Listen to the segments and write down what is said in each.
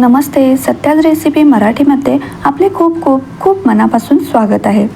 नमस्ते Satya's recipe मराठीमध्ये आपले खूप खूप खूप मनापासून स्वागत आहे.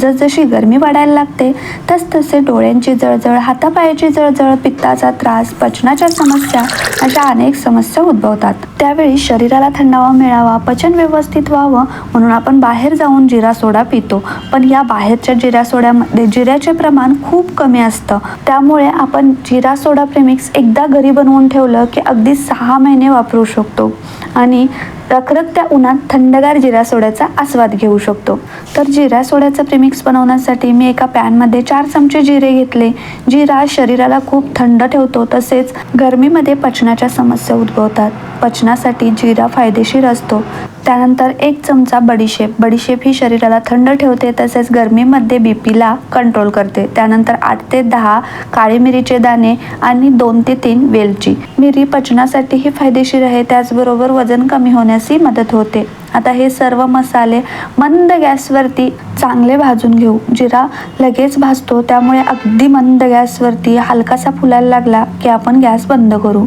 जसजशी गरमी वाढायला लागते तसतसे डोळ्यांची जळजळ हातापायाची जळजळ पित्ताचा त्रास पचनाच्या समस्या अशा अनेक समस्या उद्भवतात. त्यावेळी शरीराला थंडावा मिळावा पचन व्यवस्थित व्हावं म्हणून आपण बाहेर जाऊन जिरा सोडा पितो. पण या बाहेरच्या जिरा सोड्यामध्ये जिऱ्याचे प्रमाण खूप कमी असतं. त्यामुळे आपण जिरा सोडा प्रेमिक्स एकदा घरी बनवून ठेवलं की अगदी सहा महिने वापरू शकतो. आणि रखरखत्या उन्हात थंडगार जिरा सोड्याचा आस्वाद घेऊ शकतो. तर जिरा सोड्याचं प्रिमिक्स बनवण्यासाठी मी एका पॅनमध्ये चार चमचे जिरे घेतले. जिरा शरीराला खूप थंड ठेवतो तसेच गरमीमध्ये पचनाच्या समस्या उद्भवतात. पचनासाठी जिरा फायदेशीर असतो. त्यानंतर एक चमचा बडीशेप. बडीशेप ही शरीराला थंड ठेवते तसेच गरमीमध्ये बी पीला कंट्रोल करते. त्यानंतर आठ ते दहा काळी मिरीचे दाणे आणि दोन ते तीन वेलची. मिरी पचनासाठीही फायदेशीर आहे त्याचबरोबर वजन कमी होण्यासही मदत होते. आता हे सर्व मसाले मंद गॅसवरती चांगले भाजून घेऊ. जिरा लगेच भाजतो त्यामुळे अगदी मंद गॅसवरती हलकासा फुलायला लागला की आपण गॅस बंद करू.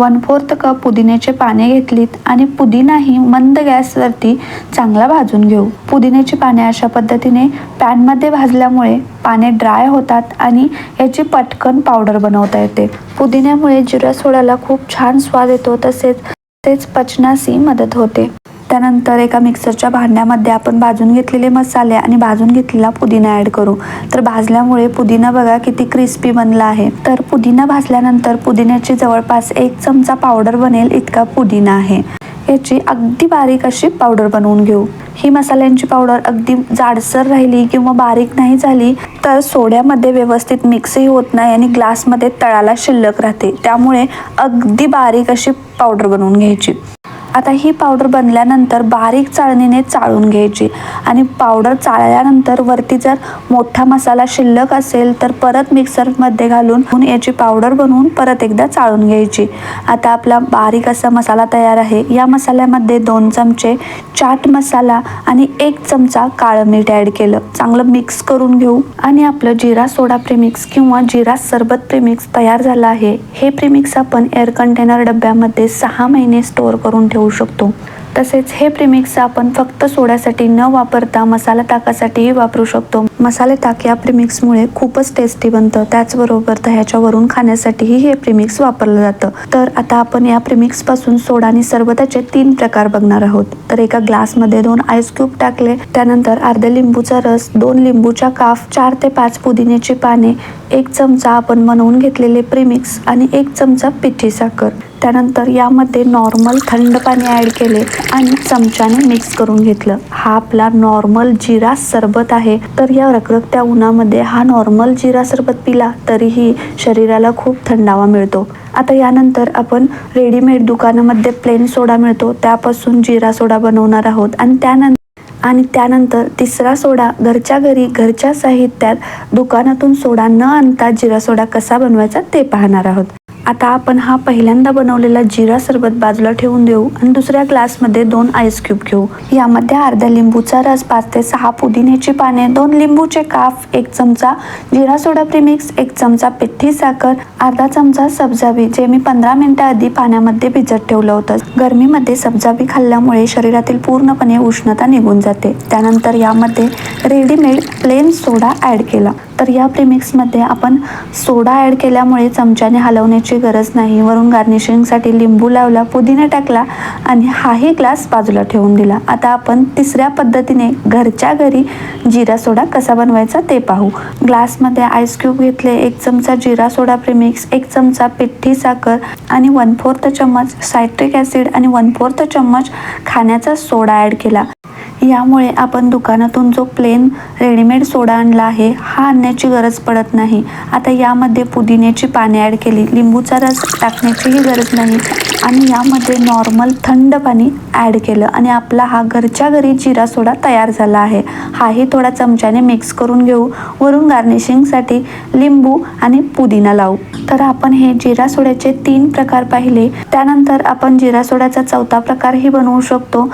वन फोर्थ कप पुदिन्याचे पाने घेतलीत आणि पुदिनाही मंद गॅसवरती चांगला भाजून घेऊ. पुदिन्याची पाने अशा पद्धतीने पॅनमध्ये भाजल्यामुळे पाने ड्राय होतात आणि याची पटकन पावडर बनवता येते. पुदिन्यामुळे जिरा सोड्याला खूप छान स्वाद येतो तसेच तेच पचनासही मदत होते. त्यानंतर एका मिक्सरच्या भांड्यामध्ये आपण भाजून घेतलेले मसाले आणि भाजून घेतलेला पुदिना ॲड करू. तर भाजल्यामुळे पुदिना बघा किती क्रिस्पी बनला आहे. तर पुदिना भाजल्यानंतर पुदिन्याची जवळपास एक चमचा पावडर बनेल इतका पुदिना आहे. याची अगदी बारीक अशी पावडर बनवून घेऊ. ही मसाल्यांची पावडर अगदी जाडसर राहिली किंवा बारीक नाही झाली तर सोड्यामध्ये व्यवस्थित मिक्सही होत नाही आणि ग्लासमध्ये तळाला शिल्लक राहते. त्यामुळे अगदी बारीक अशी पावडर बनवून घ्यायची. आता ही पावडर बनल्यानंतर बारीक चाळणीने चाळून घ्यायची. आणि पावडर चाळल्यानंतर वरती जर मोठा मसाला शिल्लक असेल तर परत मिक्सरमध्ये घालून याची पावडर बनवून परत एकदा चाळून घ्यायची. आता आपला बारीक असा मसाला तयार आहे. या मसाल्यामध्ये दोन चमचे चाट मसाला आणि एक चमचा काळं मीठ ॲड केलं. चांगलं मिक्स करून घेऊ. आणि आपलं जिरा सोडा प्रेमिक्स किंवा जिरा सरबत प्रेमिक्स तयार झालं आहे. हे प्रेमिक्स आपण एअर कंटेनर डब्यामध्ये सहा महिने स्टोअर करून ठेवू. शकतो. तसेच हे प्रिमिक्स आपण फक्त सोड्यासाठी न वापरता मसाला ताकासाठीही वापरू शकतो. मसाले ताक या प्रिमिक्समुळे खूपच टेस्टी बनतं. त्याचबरोबर दह्याच्या वरून खाण्यासाठीही हे प्रिमिक्स वापरलं जातं. तर आता आपण या प्रिमिक्सपासून सोडा आणि सरबताचे तीन प्रकार बघणार आहोत. तर एका ग्लासमध्ये दोन आईस क्यूब टाकले. त्यानंतर अर्ध्या लिंबूचा रस दोन लिंबूच्या काफ चार ते पाच पुदिन्याची पाने एक चमचा आपण बनवून घेतलेले प्रिमिक्स आणि एक चमचा पिठी साखर. त्यानंतर यामध्ये नॉर्मल थंड पाणी ॲड केले आणि चमच्याने मिक्स करून घेतलं. हा आपला नॉर्मल जिरा सरबत आहे. तर या रखरखत्या उन्हामध्ये हा नॉर्मल जिरा सरबत पिला तरीही शरीराला खूप थंडावा मिळतो. आता यानंतर आपण रेडीमेड दुकानामध्ये प्लेन सोडा मिळतो. त्यापासून जिरा सोडा बनवणार आहोत. आणि त्यानंतर आणि त्यानंतर तिसरा सोडा घरच्या घरी घरच्या साहित्यात दुकानातून सोडा न आणता जिरा सोडा कसा बनवायचा ते पाहणार आहोत. आता आपण हा पहिल्यांदा बनवलेला जिरा सरबत बाजूला ठेवून देऊ आणि दुसऱ्या ग्लासमध्ये दोन आईस क्यूब घेऊ. यामध्ये अर्धा लिंबूचा रस पाच ते सहा पुदिन्याची पाने दोन लिंबूचे काफ एक चमचा जिरा सोडा प्रिमिक्स एक चमचा पिठी साखर अर्धा चमचा सब्जाबी जे मी पंधरा मिनिटं आधी पाण्यामध्ये भिजत ठेवलं होतं. गरमीमध्ये सब्जाबी खाल्ल्यामुळे शरीरातील पूर्णपणे उष्णता निघून जाते. त्यानंतर यामध्ये रेडीमेड प्लेन सोडा ॲड केला. तर या प्रिमिक्समध्ये आपण सोडा ॲड केल्यामुळे चमच्याने हलवण्याची गरज नाही. वरून गार्निशिंगसाठी लिंबू लावला पुदिना टाकला आणि हाही ग्लास बाजूला ठेवून दिला. आता आपण तिसऱ्या पद्धतीने घरच्या घरी जिरा सोडा कसा बनवायचा ते पाहू. ग्लासमध्ये आईस क्यूब घेतले एक चमचा जिरा सोडा प्रिमिक्स एक चमचा पिठी साखर आणि वन फोर्थ चम्मच सायट्रिक ॲसिड आणि वन फोर्थ चम्मच खाण्याचा सोडा ॲड केला. यामुळे आपण दुकानातून जो प्लेन रेडीमेड सोडा आणला आहे हा आणण्याची गरज पडत नाही. आता यामध्ये पुदिन्याची पाने ॲड केली लिंबूचा रस टाकण्याचीही गरज नाही. आणि यामध्ये नॉर्मल थंड पाणी ॲड केलं आणि आपला हा घरच्या घरी जिरा सोडा तयार झाला आहे. हाही थोडा चमच्याने मिक्स करून घेऊ. वरून गार्निशिंगसाठी लिंबू आणि पुदिना लावू. तर आपण हे जिरा सोड्याचे तीन प्रकार पाहिले. त्यानंतर आपण जिरा सोड्याचा चौथा प्रकारही बनवू शकतो.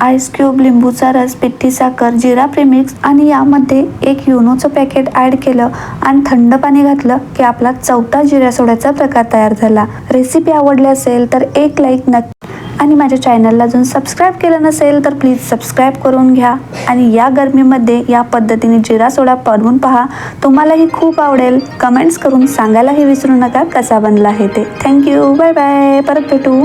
आईस क्यूब लिंबूचा रस पिठी साखर जिरा प्रेमिक्स आणि यामध्ये एक युनोचं पॅकेट ॲड केलं आणि थंड पाणी घातलं की आपला चौथा जिरा सोड्याचा प्रकार तयार झाला. रेसिपी आवडली असेल तर एक लाईक नक्की आणि माझ्या चॅनलला अजून सबस्क्राईब केलं नसेल तर प्लीज सबस्क्राईब करून घ्या. आणि या गरमीमध्ये या पद्धतीने जिरा सोडा बनवून पहा. तुम्हालाही खूप आवडेल. कमेंट्स करून सांगायलाही विसरू नका. कसा बनला आहे ते. थँक्यू बाय बाय परत भेटू.